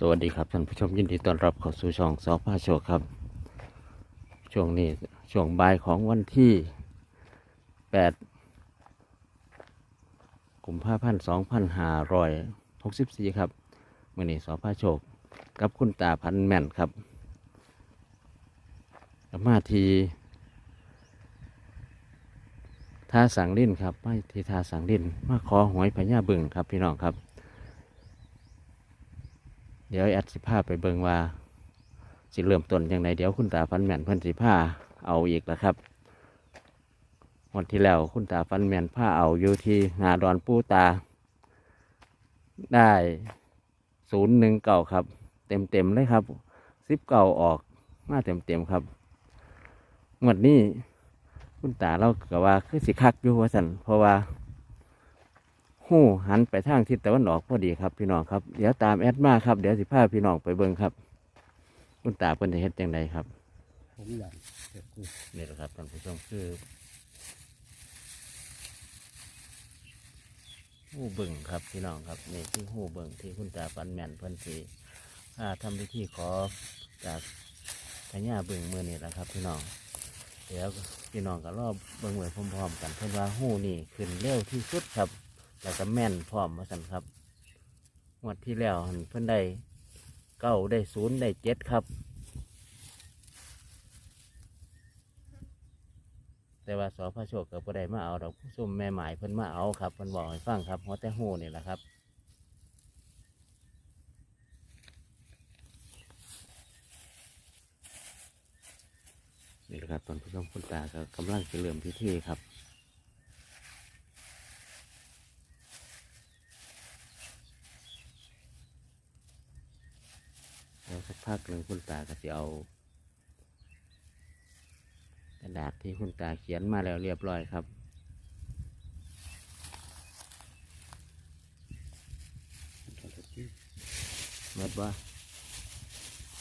สวัสดีครับท่านผู้ชมยินดีต้อนรับเข้าสู่ช่องซอพาโชคครับ ช่วงนี้ช่วงบ่ายของวันที่ 8กุมภาพันธ์2564ครับมื่อนี้สอพาโชค กับคุณตาพันแม่นครับมาทีท่าสังลินครับไม่ทีท่าสังลินมาขอหวยพญาบึงครับพี่น้องครับ เดี๋ยวแอดสิพาไปเบิงว่า สิเริ่มต้นยังไงเดี๋ยวคุณตาฟันแม่นเพิ่นสิพาเอาอีกแล้วครับวันที่แล้วคุณตาฟันแม่นพาเอาอยู่ที่งาดอนปูตา ได้ศูนย์หนึ่งเก่าครับ เต็มเต็มเลยครับซิปเก่าออกมาเต็มเต็มครับงวดนี้คุณตาเราก็ว่าคือสิคักอยู่ว่าสันเพราะว่า หู้หันไปทางทิศตะวันออกพอดีครับพี่น้องครับเดี๋ยวตามแอดมาครับเดี๋ยวสิพาพี่น้องไปเบิ่งครับ คุณตาเพิ่นเฮ็ดจังไดครับผมอยากเก็บกูนี่แหละครับท่านผู้ชมคือหูเบิ่งครับพี่น้องครับนี่คือหูเบิ่งที่คุณตาปันแม่นเพิ่นสิพาทำพิธีขอจากพญาเบิ่งมือนี่แหละครับ พี่น้องเดี๋ยวพี่น้องก็รอบเบิ่งไว้พร้อมๆกันเพิ่นว่าหูนี่ขึ้นเร็วที่สุดครับ แล้วก็แม่นพร้อมมาสั่นครับงวดที่แล้วเพิ่นได้เก้าได้ศูนย์ได้เจ็ดครับ แต่ว่าสอพระโชคกับบ่ได้มาเอาดอกผู้ซุ่มแม่หมายเพิ่นมาเอาครับเพิ่นบอกให้ฟังครับหัวแต่หูนี่แหละครับนี่แหละครับตอนผู้ชมคุณตาก็กำลังจะเริ่มพิธีครับ แล้ว สักพักหนึ่งคุณตาก็จะเอา กระดาษที่คุณตาเขียนมาแล้วเรียบร้อยครับเมดว่า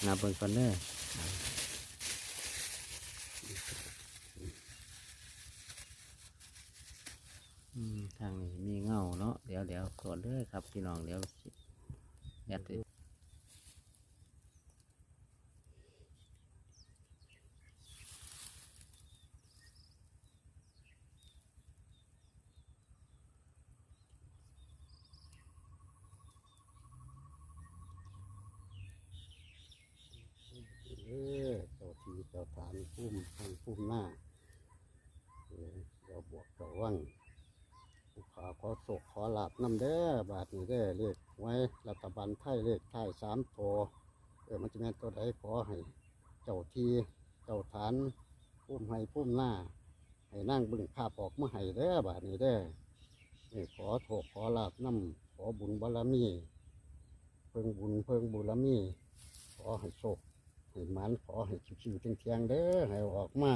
นับเบิ่งก่อนเด้อทางนี้มีเงาเนาะเดี๋ยวเดี๋ยวก่อนเด้อครับพี่น้องเดี๋ยวยัดอเจ้าทีเจ้า ฐานพุ่มทางพุ่มหน้าเราบวกเราวังผู้ขาขอศกขอหลับน้ำเด้อบาทนี้เด้อเลขไว้รัฐบาลไทยเลขไทยสามตัวเออมันจะแม่นตัวใดขอให้เจ้าทีเจ้าฐานพุ่มให้พุ่มหน้า ให้นั่งบึงภาพออกมาให้เด้อบาทนี้เด้อเออขอโศกขอหลับน้ำขอบุญบารมี เพิ่งบุญเพิ่งบุญบารมี ขอให้โชค ให้มันขอให้ชิวๆเทียงๆเด้อให้ออกมา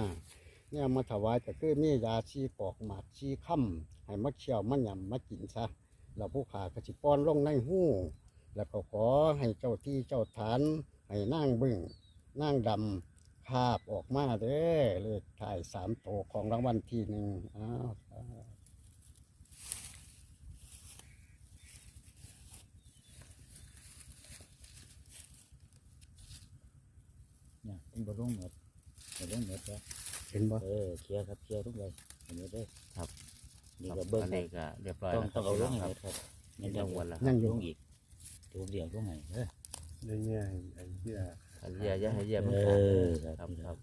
เนี่ยมาถวายก็คือมียาชีปอกหมากชีค่ำให้มาเชี่ยวมาหยำมากินซะแล้วผู้ขากระสิป้อนลงในหู้ แล้วก็ขอให้เจ้าที่เจ้าฐาน ให้นั่งบึ้งนั่งดำภาพออกมาเด้อเลขถ่ายสามโตของรางวัลที่หนึ่งอ้าว สาธุเนี่ยเป็นบอลงหมดบอลงหมดแล้วเห็นบ่เออเคลียร์ครับเคลียร์ทุกเลยเห็นไหมเด้อครับนี่ก็เบิ้งอันครันี้บก็เรียบร้อยต้องแล้วคต้รัอบงเอาลงให้พี่หมน้องดครับยังยังวนแล้วยังอยู่ ลงอีกตัวเดียวลงให้เด้อในแง่ไอ้เหี้ยอันเยี่ยอย่าให้เยี่ยมันเอขาดอคครัรับบครับ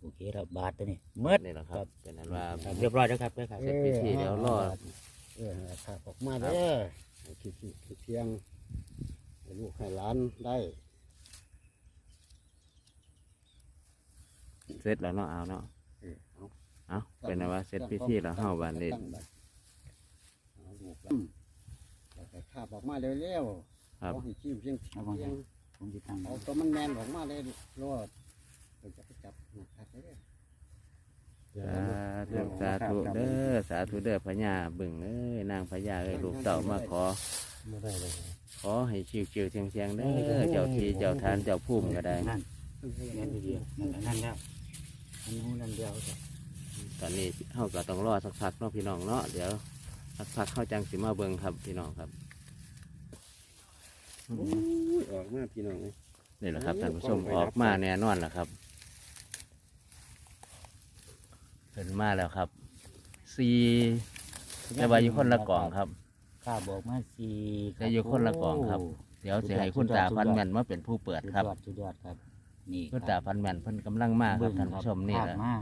โอเคครับบาทตัวนี้เมื่อ นี่แหละครับเป็นอันว่าครับเรียบร้อยแล้วครับเด้อครับ เสร็จพิธีเดี๋ยวรอเออให้ภาพออกมาเด้อให้ชิวๆเทียงๆให้ลูกให้หลานได้ เสร็จแล้วเนาะเอาเนาะเออเอาเอาเป็นอันว่าเสร็จพิธีแล้วเฮาบันนี้ตั้งบัดเอาลูกหลานแล้วก็ภาพออกมาเร็วๆครับเอาให้ชิวเพียงเอาวางเพียงผมจะตั้งเอาตัวมันแมนออกมาเลยรอดเราจะไปจับนะครับเด้อสาธุสาธุเด้อสาธุเด้อพญาบึงเอ้ยนางพญาเอ้ยลูกเต่ามาขอไม่ได้เลยขอให้ชิวๆเชียงๆเด้อเจ้าที่เจ้าทานเจ้าภูมิก็ได้นั่นนั่นเดียวนั่นแหละนั่นแล้ว อันนู้นนั่นเดียวจ้ะตอนนี้เฮาก็ต้องรอสักพักเนาะพี่น้องเนาะเดี๋ยวสักพักเข้าจังสิมาเบิ่งครับ พี่น้องครับอุ้ยออกมาพี่น้องเลย นี่แหละครับท่านผู้ชมออกมาแน่นอนแหละครับเห็นมาแล้วครับซีแต่ว่าอยู่คนละกล่องครับ ข้าบอกมาสี่แต่อยู่คนละกล่องครับ เดี๋ยวจะให้คุณตาพันแมนมาเป็นผู้เปิดสุดครับ ยอดสุดยอดครับ นี่คุณตาพันแมนเพิ่นกำลังมาครับท่านผู้ชมนี่แหละภาพมา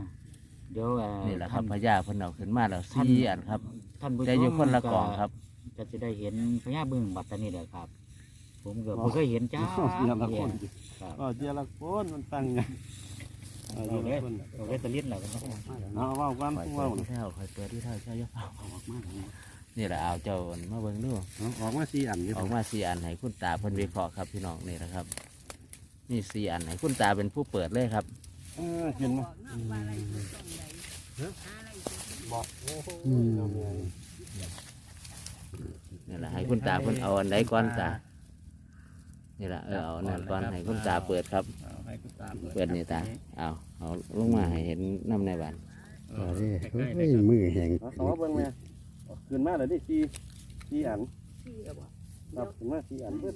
เดี๋ยวเอ่อนี่แหละครับท่าพญาเพิ่นเอาขึ้นมาแล้วซีอันครับ ท่านผู้ชมแต่อยู่คนละกล่องครับ ก็จะได้เห็นพญาบึ้งบัดตานี้แหละครับ ผมก็บ่เคยเห็นจ้าเจียละคนครับอ๋อเจียละคนมันตั้งไงเอาเจียละคนเราได้ตะลิ้นแล้วก็เอาเว่ากันคอยเปิเว่าดที่เท่าคอยเปิดที่เท่าใช่ยเปล่าออกมาแล้วนี่แหละเอาเจ้ามาเบิ่งดูเอาออกมาสี่อันอยู่ออกมาสี่อันให้คุณตาเพิ่นวิเคราะห์ครับพี่น้องนี่นะครับ นี่สี่อันให้คุณตาเป็นผู้เปิดเลยครับเออเห็นไหมอืมนี่แหละให้คุณตาเพิ่นเอาอันใดก่อนตานี่แหละเออเอาอันนั้นก่อนให้คุณตาเปิดครับเอาให้คุณตาเปิดนี่ตาเอาเอาลงมาให้เห็นน้ำในบ้านเอาเด้เฮ้ยมือแห้งเอาสองเบิ่งแม่ขึ้นมาเลยดิสี่สี่อัน นับขึ้นมาสี่อันเบิด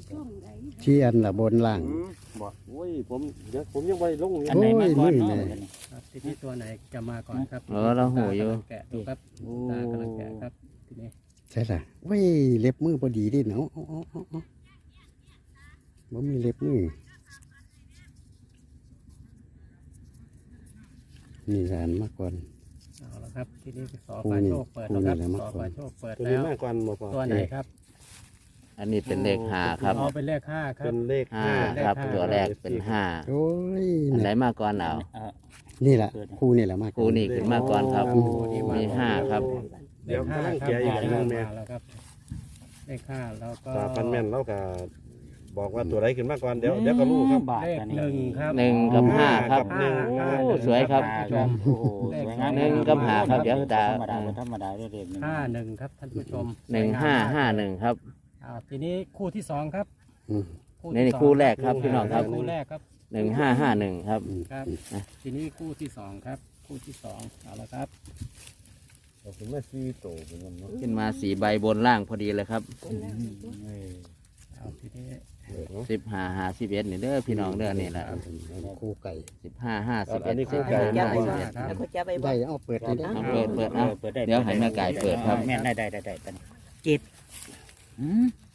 ชี้อันละบนล่างอืมบอกโอ้ยผมเดี๋ยวผมยังไปลงอยู่อันไหนมาก่อนเนาะโอ้ยมือแม่ครับทีนี้ตัวไหนจะมาก่อนครับเออเราหูอยู่แกะดูครับโอ้ตากำลังแกะครับทีนี้ใช่ล่ะเว้ยเล็บมือพอดีดิเนาะเอาเอาเอาเอาบ่มีเล็บมือ นี่สารมาก่อนเอาละครับทีนี้สอคู่ปลานี่โชคเปิดแล้วครับคู่นี่แหละมาสอก่อนปลาโชคเปิดตัวแล้นี้ว มากกว่าบ่พอตัวไหนครับ อันนี้เป็นเลขห้าครับเอาเป็นเลขห้าครัเป็บนเลขห้าครับตัวแรกเป็นห้าโอ้ยอันไหนน่ะมาก่อนเอาเอ่อนี่แหละคู่นี่แหละมากครูนี่ขึ้นมาก่อนครับมีห้าครับ เลขห้าครับเดี๋ยวกำลังแกะอีกอันหนึ่งแม่มาแล้วครับเลขห้าแล้วก็ตาพันแม่นเราก็บอกว่าตัวใดขึ้นมาก่อนเดี๋ยวเดี๋ยวก็รู้ครับ บาทเลขอันหนี้นึ่งครับ หนึ่งกับห้าครับหนึ่ง โอ้สวยครับครับ โอ้โหสวยงามหนึ่งกับห้าครับเดี๋ยวตาธรรมดาบ่ธรรมดาเด้อเด็กหนึ่งห้าหนึ่งครับท่านผู้ชมหนึ่งห้าห้าหนึ่งครับ อ่าทีนี้คู่ที่สองครับอืมนี่นี่ที่สองคู่แรกครับพี่น้องครับ คู่แรกครับหนึ่งห้าห้าหนึ่งครับอืมครับทีนี้คู่ที่สองครับ คู่ที่สองเอาละครับ เอาขึ้นมาสี่โตเป็นมันเนาะขึ้นมาสีใบบนล่างพอดีเลยครับเออเอาทีนี้เออเนาะสิบห้าห้าสิบเอ็ดนี่เด้อพี่น้องเด้อนี่แหละคู่ไก่ สิบห้าห้าสิบอัเอ็นดนี้คู่สิบไก่ห้านะห้าสิบเอ็ดครับเขาจะไปบอได้กเอาเปิดได้เด้อเอาเปิดเปิดเอาเปิดได้เดี๋ยวให้แม่ไก่เปิดครับ แม่นได้ได้ได้ได้ได้เจ็ดอืม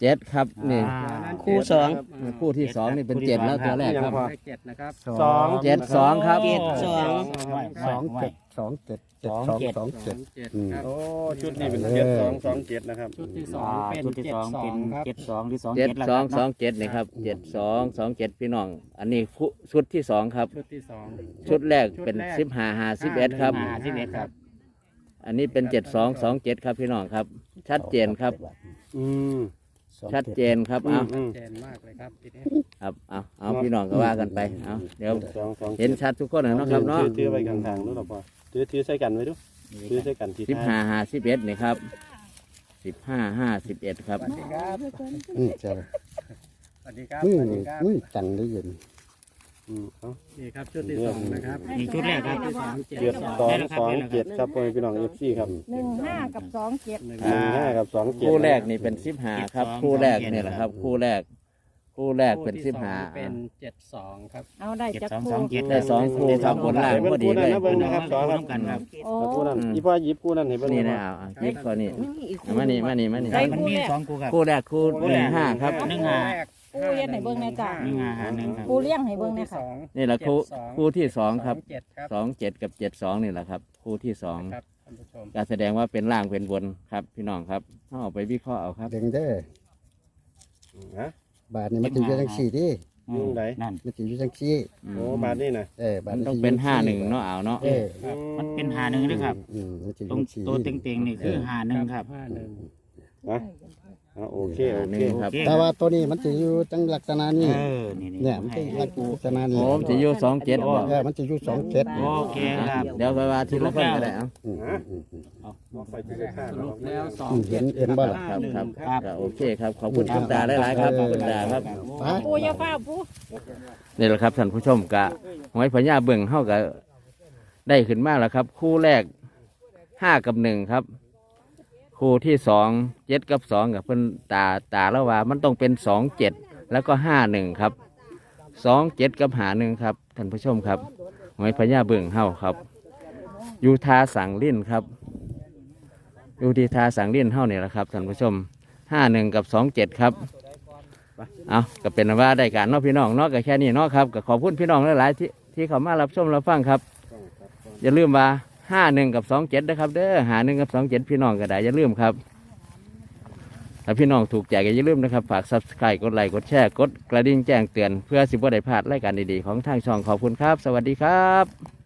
เจ็ดครับนี่อ่าคู่สอง คู่ที่สองนี่เป็นเจ็ดแล้วตัวแรกครับ เลขเจ็ดนะครับสองเจ็ดสองครับ เจ็ดสอง สองเจ็ดสองเจ็ดเจ็ดสองสองเจ็ด เจ็ดอืมครับโอ้ชุดนี้เป็นเจ็ดสองสองเจ็ดนะครับ ชุดที่สออ่างเป็นชุดที่เจ็ดสองสอเป็งนครับเจ็ดสองหรือสองเจ็ดแล้วสองครับสองเจ็ดนี่ครับเจ็ดสองสองเจ็ดพี่น้อง อันนี้คู่ชุดที่สองครับ ชุดที่สอง ชุดแรกเป็นชุดแรก สิบห้าห้าสิบเอ็ดครับอ่าสิบเอ็ดครับ อันนี้เป็นเจ็ดสองสองเจ็ดครับพี่น้องครับ ชัดเจนครับ อืมชัดเจนครับอืเอามอืมเจนมากเลยครับทีนี้ครับเอาเอาพี่น้องก็ว่ากันไปเอาเดี๋ยวสองสองเห็นชัดทุกคนนะเนาะครับเนาะถือถือไว้กลางทางนู้นหรอพ่อถือถือใส่กันไว้ดูถือใส่กันที่สิบท้าห้ายห้าสิบเอ็ดนี่ครับสิบห้าห้าสิบเอ็ดครับ สวัสดีครับอืมเจ้าสวัสดีครับมือสวัสดีนี่ครับมือจังได้ยิน อืมเอานี่ครับชุดที่สองนะครับนี่ชุดแรกครับชุดที่สองเจ็ดเจ็ดสองสองสองเจ็ดครับพ่อแม่พี่น้องเอฟซีครับหนึ่งห้ากับสองเจ็ดหนึ่งหนึ่งห้ากับสองเจ็ดคู่แรกนี่เป็นสิบห้าครับ คู่แรกนี่แหละครับ คู่แรก คู่แรกเป็นสิบห้าเป็นเจ็ดสองครับเอาได้เจ็ดจากสองคู่สองเจ็ดได้สองคู่ครับบนล่างพอดีเลยเบิ่งนะครับสองครับกันครับ โอ้แล้วคู่นั้นอีพ่อหยิบคู่นั้นให้เบิ่งนี่หนะอยเอาเอาหยิบตัวนี้มีอีกเอามานี่มานี่มานี่ได้มันมีสองคู่ครับคู่แรกคู่หนึ่งห้าครับ หนึ่งห้า คู่เฮ็ดให้เบิ่งแน่จ้ะหนึ่งห้าหาหนึ่งครับคู่เลี้ยงให้เบิ่งแน่สค่ะองนี่แหละคู่คู่ที่สองครับเจ็ดครับสองเจ็ดกับเจ็ดสองนี่แหละครับคู่ที่สองครับท่านผู้ชมการแสดงว่าเป็นล่างเป็นบนครับ พี่น้องครับเอาไปวิเคราะห์เอาครับเด้งเด้อฮะ บาทนี่มันจะอยู่จังสี่ดิอืมนั่น มันจะอยู่จังสี่โอ้บาทนี่นะเออบาทมันต้องเป็นห้าหนึ่งเนาะเอาเนาะเออมันเป็นหาหนึ่งด้วยครับ อืมมันจะอตรยู่งจังสี่ตัวเต็งๆนี่คือหาหนึ่งครับ ห้าหนึ่ง นะอะโอเคโอหนึ่เคงครับโอเคแต่ว่าตัวนี้มันจะอยู่จังลักษณะนี้ เออนี่เนี่ยมันจะลักษณะนี้โอ้มจะอยู่สองเจ็ดบอกเออมันจะอยู่สองเจ็ดโอเคครับเดี๋ยวไปว่าทีละคนก็ได้เอาอืมอืมอืมอืมเอาไฟที่ได้ข้างสรุปแล้วสองอืมเห็นเห็นบ่ล่ะครับครับครับก็โอเคครับขอบคุณคุณตาหลายๆครับขอบคุณตาครับ ไป ปูอยาฟ้าปู นี่แหละครับท่านผู้ชมกะหอยพญาเบิ่งเฮาก็ได้ขึ้นมาแล้วครับ คู่แรกห้ากับหนึ่งครับ คู่ที่สองเจ็ดกับสองกับเพิ่นตาตาแล้วว่ามันต้องเป็นสองเจ็ดแล้วก็ห้าหนึ่งครับสองเจ็ดกับหาหนึ่งครับท่านผู้ชมครับหอยพญาเบิ่งเฮาครับ อยู่ทาสังลิ้นครับอยู่ที่ทาสังลิ้นเฮาเนี่ยแหละครับท่านผู้ชมห้าหนึ่งกับสองเจ็ดครับเอาก็เป็นว่าได้การนาะพี่น้องนาะก็แค่นี้นาะครับก็ขอบคุณพี่น้องหลายๆที่ที่เขามารับชมรับฟังครับ อย่าลืมว่า ห้าหนึ่งกับสองเจ็ดนะครับ เด้อหาหนึ่งกับสองเจ็ดพี่น้องก็ได้อย่าลืมครับถ้าพี่น้องถูกใจก็อย่าลืมนะครับ ฝากซับสไครต์กดไลค์กดแชร์กดกระดิ่งแจ้งเตือนเพื่อสิบว่าได้พลาดรายการดีๆของทางช่องขอบคุณครับ สวัสดีครับ